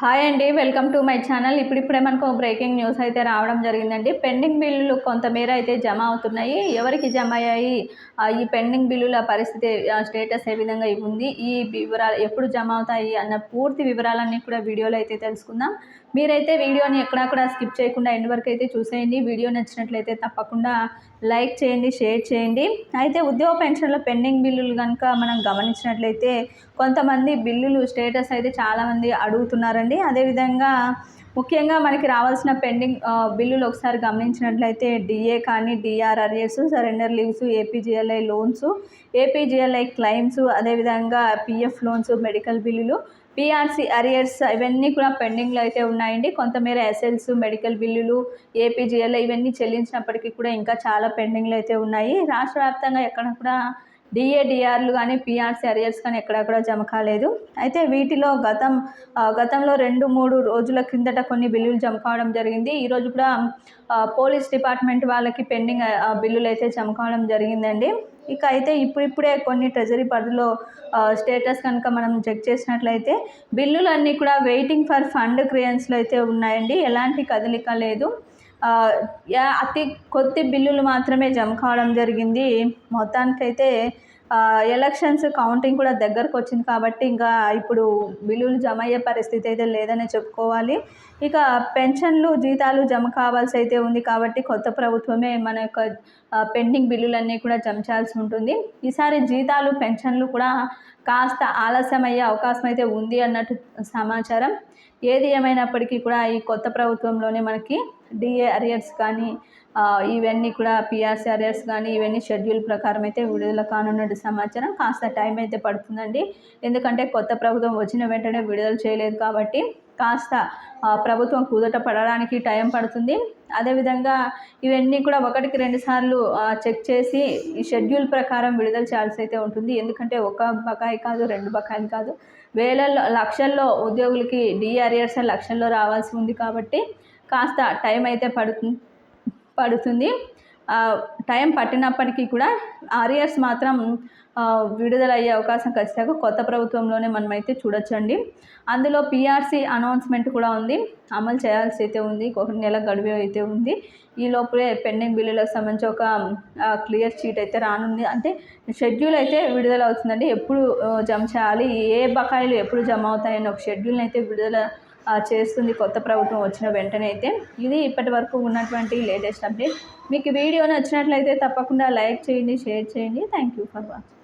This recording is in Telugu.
హాయ్ అండి వెల్కమ్ టు మై ఛానల్. ఇప్పుడిప్పుడే మనకు బ్రేకింగ్ న్యూస్ అయితే రావడం జరిగిందండి. పెండింగ్ బిల్లులు కొంతమేర అయితే జమ అవుతున్నాయి. ఎవరికి జమ అయ్యాయి? ఈ పెండింగ్ బిల్లుల పరిస్థితి స్టేటస్ ఏ విధంగా ఉంది? ఈ వివరాలు ఎప్పుడు జమ అవుతాయి అన్న పూర్తి వివరాలన్నీ కూడా వీడియోలో అయితే తెలుసుకుందాం. మీరైతే వీడియోని ఎక్కడా కూడా స్కిప్ చేయకుండా ఎండ్ వరకు అయితే చూసేయండి. వీడియో నచ్చినట్లయితే తప్పకుండా లైక్ చేయండి షేర్ చేయండి. అయితే ఉద్యోగ పెన్షన్ల పెండింగ్ బిల్లులు కనుక మనం గమనించినట్లయితే కొంతమంది బిల్లులు స్టేటస్ అయితే చాలామంది అడుగుతున్నారండి అదేవిధంగా ముఖ్యంగా మనకి రావాల్సిన పెండింగ్ బిల్లులు ఒకసారి గమనించినట్లయితే డిఏ కానీ DRRS surrender leaves APGLI loans APGLI claims అదేవిధంగా పిఎఫ్ లోన్స్ మెడికల్ బిల్లులు పిఆర్సీ అరియర్స్ ఇవన్నీ కూడా పెండింగ్లో అయితే ఉన్నాయండి. కొంతమేర ఎస్ఎల్స్ మెడికల్ బిల్లులు ఏపీజిఎల్ ఇవన్నీ చెల్లించినప్పటికీ కూడా ఇంకా చాలా పెండింగ్లు అయితే ఉన్నాయి. రాష్ట్ర వ్యాప్తంగా ఎక్కడ కూడా డిఏడిఆర్లు కానీ పిఆర్సీ అరియర్స్ కానీ ఎక్కడక్కడ జమ కాలేదు. అయితే వీటిలో గతం గతంలో రెండు మూడు రోజుల కిందట కొన్ని బిల్లులు జమ కావడం జరిగింది. ఈరోజు కూడా పోలీస్ డిపార్ట్మెంట్ వాళ్ళకి పెండింగ్ బిల్లులు అయితే జమ కావడం జరిగిందండి. ఇక అయితే ఇప్పుడిప్పుడే కొన్ని ట్రెజరీ పరిధిలో స్టేటస్ కనుక మనం చెక్ చేసినట్లయితే బిల్లులన్నీ కూడా వెయిటింగ్ ఫర్ ఫండ్ క్రియన్స్లో అయితే ఉన్నాయండి. ఎలాంటి కదలిక లేదు. అతి కొద్ది బిల్లులు మాత్రమే జమ కావడం జరిగింది. మొత్తానికైతే ఎలక్షన్స్ కౌంటింగ్ కూడా దగ్గరకు వచ్చింది కాబట్టి ఇంకా ఇప్పుడు బిల్లులు జమ అయ్యే పరిస్థితి అయితే లేదని చెప్పుకోవాలి. ఇక పెన్షన్లు జీతాలు జమ కావాల్సి అయితే ఉంది కాబట్టి కొత్త ప్రభుత్వమే మన యొక్క పెండింగ్ బిల్లులన్నీ కూడా జమ చేయాల్సి ఉంటుంది. ఈసారి జీతాలు పెన్షన్లు కూడా కాస్త ఆలస్యం అయ్యే అవకాశం అయితే ఉంది అన్నట్టు సమాచారం. ఏది ఏమైనప్పటికీ కూడా ఈ కొత్త ప్రభుత్వంలోనే మనకి డిఏ అరియర్స్ కానీ ఇవన్నీ కూడా పిఆర్సీ అరియర్స్ కానీ ఇవన్నీ షెడ్యూల్ ప్రకారం అయితే విడుదల కానున్నట్టు సమాచారం. కాస్త టైం అయితే పడుతుందండి. ఎందుకంటే కొత్త ప్రభుత్వం వచ్చిన వెంటనే విడుదల చేయలేదు కాబట్టి కాస్త ప్రభుత్వం కుదట పడడానికి టైం పడుతుంది. అదేవిధంగా ఇవన్నీ కూడా ఒకటికి రెండు సార్లు చెక్ చేసి ఈ షెడ్యూల్ ప్రకారం విడుదల చేయాల్సి అయితే ఉంటుంది. ఎందుకంటే ఒక బకాయి కాదు రెండు బకాయిలు కాదు. వేలల్లో లక్షల్లో ఉద్యోగులకి డిఆర్ఎస్ లక్షల్లో రావాల్సి ఉంది కాబట్టి కాస్త టైం అయితే పడుతుంది. పడుతుంది టైం పట్టినప్పటికీ కూడా ఆరియర్స్ మాత్రం విడుదలయ్యే అవకాశం ఖచ్చితంగా కొత్త ప్రభుత్వంలోనే మనమైతే చూడొచ్చండి. అందులో పీఆర్సీ అనౌన్స్మెంట్ కూడా ఉంది. అమలు చేయాల్సి అయితే ఉంది. ఒక నెల గడువు అయితే ఉంది. ఈ లోపలే పెండింగ్ బిల్లులకు సంబంధించి ఒక క్లియర్ షీట్ అయితే రానుంది. అంటే షెడ్యూల్ అయితే విడుదల అవుతుందండి ఎప్పుడు జమ చేయాలి? ఏ బకాయిలు ఎప్పుడు జమ అవుతాయని ఒక షెడ్యూల్ని అయితే విడుదల చేస్తుంది కొత్త ప్రభుత్వం వచ్చిన వెంటనే అయితే. ఇది ఇప్పటి వరకు ఉన్నటువంటి లేటెస్ట్ అప్డేట్. మీకు వీడియో నచ్చినట్లయితే తప్పకుండా లైక్ చేయండి షేర్ చేయండి. Thank you for watching